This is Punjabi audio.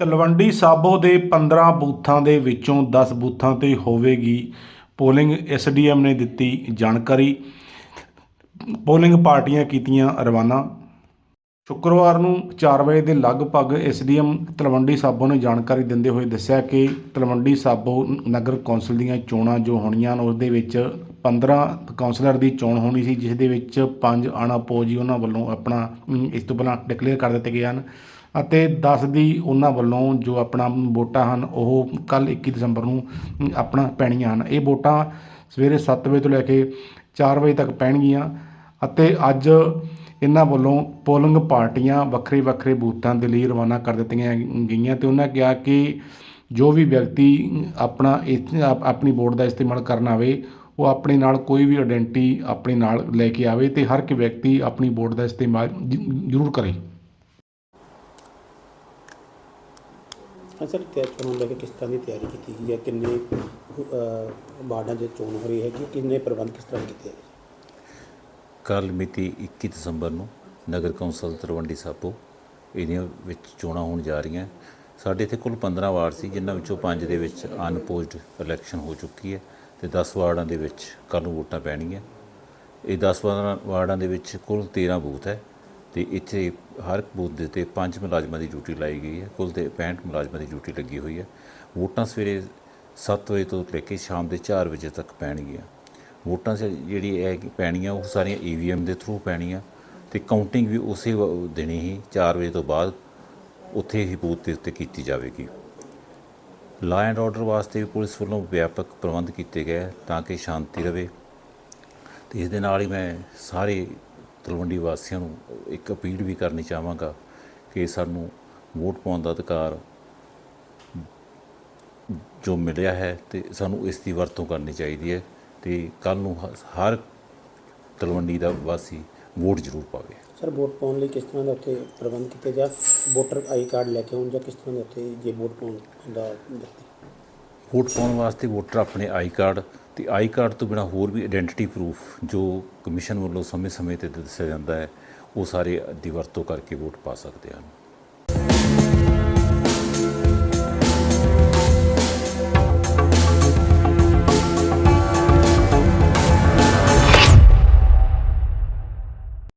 ਤਲਵੰਡੀ ਸਾਬੋ ਦੇ 15 ਬੂਥਾਂ ਦੇ ਵਿੱਚੋਂ 10 ਬੂਥਾਂ ਤੇ ਹੋਵੇਗੀ ਪੋਲਿੰਗ। ਐਸਡੀਐਮ ਨੇ ਦਿੱਤੀ ਜਾਣਕਾਰੀ। ਪੋਲਿੰਗ ਪਾਰਟੀਆਂ ਕੀਤੀਆਂ ਰਵਾਨਾ। ਸ਼ੁੱਕਰਵਾਰ ਨੂੰ 4 ਵਜੇ ਦੇ ਲਗਭਗ ਐਸਡੀਐਮ ਤਲਵੰਡੀ ਸਾਬੋ ਨੇ ਜਾਣਕਾਰੀ ਦਿੰਦੇ ਹੋਏ ਦੱਸਿਆ ਕਿ ਤਲਵੰਡੀ ਸਾਬੋ ਨਗਰ ਕੌਂਸਲ ਦੀਆਂ ਚੋਣਾਂ ਜੋ ਹੋਣੀਆਂ ਹਨ ਉਸ ਦੇ ਵਿੱਚ 15 ਕਾਉਂਸਲਰ ਦੀ ਚੋਣ ਹੋਣੀ ਸੀ, ਜਿਸ ਦੇ ਵਿੱਚ 5 ਅਣਅਪੋਜੀ ਉਹਨਾਂ ਵੱਲੋਂ ਆਪਣਾ ਇਸ ਤੋਂ ਪਹਿਲਾਂ ਡਿਕਲੇਅਰ ਕਰ ਦਿੱਤੇ ਗਏ ਹਨ। ਅਤੇ 10 ਦੀ ਉਹਨਾਂ ਵੱਲੋਂ ਜੋ ਆਪਣਾ ਵੋਟਾਂ ਹਨ, ਉਹ ਕੱਲ 21 ਦਸੰਬਰ ਨੂੰ ਆਪਣਾ ਪੈਣੀਆਂ ਹਨ। ਇਹ ਵੋਟਾਂ ਸਵੇਰੇ 7 ਵਜੇ ਤੋਂ ਲੈ ਕੇ 4 ਵਜੇ ਤੱਕ ਪੈਣਗੀਆਂ ਅਤੇ ਅੱਜ ਇਹਨਾਂ ਵੱਲੋਂ ਪੋਲਿੰਗ ਪਾਰਟੀਆਂ ਵੱਖਰੇ ਵੱਖਰੇ ਬੂਥਾਂ ਦੇ ਲਈ ਰਵਾਨਾ ਕਰ ਦਿੱਤੀਆਂ ਗਈਆਂ ਤੇ ਉਹਨਾਂ ਕਿਹਾ ਕਿ ਜੋ ਵੀ ਵਿਅਕਤੀ ਆਪਣਾ ਇਸ- ਆਪਣੀ ਵੋਟ ਦਾ ਇਸਤੇਮਾਲ ਕਰਨ ਆਵੇ, ਉਹ ਆਪਣੇ ਨਾਲ ਕੋਈ ਵੀ ਆਇਡੈਂਟੀ ਆਪਣੇ ਨਾਲ ਲੈ ਕੇ ਆਵੇ ਤੇ ਹਰ ਇੱਕ ਵਿਅਕਤੀ ਆਪਣੀ ਵੋਟ ਦਾ ਇਸਤੇਮਾਲ ਜ਼ਰੂਰ ਕਰੇ। ਹਾਂ ਸਰ ਤਿਆਰ ਚੋਣ ਨੂੰ ਲੈ ਕੇ ਕਿਸ ਤਰ੍ਹਾਂ ਦੀ ਤਿਆਰੀ ਕੀਤੀ ਗਈ ਹੈ? ਕਿੰਨੇ ਅਹ, ਵਾਰਡਾਂ 'ਚ ਚੋਣ ਹੋ ਰਹੀ ਹੈ? ਕਿੰਨੇ ਪ੍ਰਬੰਧ ਕਿਸ ਤਰ੍ਹਾਂ ਕੀਤੇ ਹੈ ਕੱਲ੍ਹ ਮਿਤੀ 21 ਦਸੰਬਰ ਨੂੰ ਨਗਰ ਕੌਂਸਲ ਤਲਵੰਡੀ ਸਾਬੋ ਇਹਦੀਆਂ ਵਿੱਚ ਚੋਣਾਂ ਹੋਣ ਜਾ ਰਹੀਆਂ। ਸਾਡੇ ਇੱਥੇ ਕੁੱਲ 15 ਵਾਰਡ ਸੀ ਜਿਨ੍ਹਾਂ ਵਿੱਚੋਂ 5 ਦੇ ਵਿੱਚ ਅਨਪੋਜ਼ਡ ਇਲੈਕਸ਼ਨ ਹੋ ਚੁੱਕੀ ਹੈ ਤੇ 10 ਵਾਰਡਾਂ ਦੇ ਵਿੱਚ ਕੱਲ੍ਹ ਨੂੰ ਵੋਟਾਂ ਪੈਣਗੀਆਂ। ਇਹ 10 ਵਾਰਡਾਂ ਵਾਰਡਾਂ ਦੇ ਵਿੱਚ ਕੁੱਲ 13 ਬੂਥ ਹੈ। ਤੇ ਇੱਥੇ ਹਰ ਬੂਥ ਦੇ ਉੱਤੇ ਪੰਜ ਮੁਲਾਜ਼ਮਾਂ ਦੀ ਡਿਊਟੀ ਲਾਈ ਗਈ ਹੈ। ਕੁੱਲ ਦੇ 65 ਮੁਲਾਜ਼ਮਾਂ ਦੀ ਡਿਊਟੀ ਲੱਗੀ ਹੋਈ ਹੈ। ਵੋਟਾਂ ਸਵੇਰੇ 7 ਵਜੇ ਤੋਂ ਲੈ ਕੇ ਸ਼ਾਮ ਦੇ 4 ਵਜੇ ਤੱਕ ਪੈਣਗੀਆਂ। ਵੋਟਾਂ ਸ ਜਿਹੜੀ ਹੈ ਪੈਣੀਆਂ, ਉਹ ਸਾਰੀਆਂ ਈਵੀਐਮ ਦੇ ਥਰੂ ਪੈਣੀਆਂ ਤੇ ਕਾਊਂਟਿੰਗ ਵੀ ਉਸੇ ਦਿਨ ਹੀ 4 ਵਜੇ ਤੋਂ ਬਾਅਦ ਉੱਥੇ ਹੀ ਬੂਥ ਦੇ ਉੱਤੇ ਕੀਤੀ ਜਾਵੇਗੀ। ਲਾ ਐਂਡ ਆਰਡਰ ਵਾਸਤੇ ਵੀ ਪੁਲਿਸ ਵੱਲੋਂ ਵਿਆਪਕ ਪ੍ਰਬੰਧ ਕੀਤੇ ਗਏ ਤਾਂ ਕਿ ਸ਼ਾਂਤੀ ਰਹੇ ਤੇ ਇਸ ਦੇ ਨਾਲ ਹੀ ਮੈਂ ਸਾਰੇ ਤਲਵੰਡੀ ਵਾਸੀਆਂ ਨੂੰ ਇੱਕ ਅਪੀਲ ਵੀ ਕਰਨੀ ਚਾਹਾਂਗਾ ਕਿ ਸਾਨੂੰ ਵੋਟ ਪਾਉਣ ਦਾ ਅਧਿਕਾਰ ਜੋ ਮਿਲਿਆ ਹੈ ਤੇ ਸਾਨੂੰ ਇਸ ਦੀ ਵਰਤੋਂ ਕਰਨੀ ਚਾਹੀਦੀ ਹੈ ਤੇ ਕੱਲ ਨੂੰ ਹਰ ਤਲਵੰਡੀ ਦਾ ਵਾਸੀ ਵੋਟ ਜ਼ਰੂਰ ਪਾਵੇ। ਸਰ, ਵੋਟ ਪਾਉਣ ਲਈ ਕਿਸ ਤਰ੍ਹਾਂ ਦਾ ਉੱਥੇ ਪ੍ਰਬੰਧ ਕੀਤੇ ਜਾ? ਵੋਟਰ ਆਈ ਕਾਰਡ ਲੈ ਕੇ ਆਉਣ ਜਾਂ ਕਿਸ ਤਰ੍ਹਾਂ ਦਾ ਉੱਥੇ ਜੇ ਵੋਟ ਪਾਉਣ ਦਾ ਵੋਟ ਪਾਉਣ ਵਾਸਤੇ ਵੋਟਰ ਆਪਣੇ ਆਈ ਕਾਰਡ ਤੇ ਆਈ ਕਾਰਡ ਤੋਂ ਬਿਨਾ ਹੋਰ ਵੀ ਆਇਡੈਂਟੀਟੀ ਪ੍ਰੂਫ ਜੋ ਕਮਿਸ਼ਨ ਵੱਲੋਂ ਸਮੇਂ-ਸਮੇਂ ਤੇ ਦੱਸਿਆ ਜਾਂਦਾ ਹੈ, ਉਹ ਸਾਰੇ ਦੀ ਵਰਤੋਂ ਕਰਕੇ ਵੋਟ ਪਾ ਸਕਦੇ ਹਨ।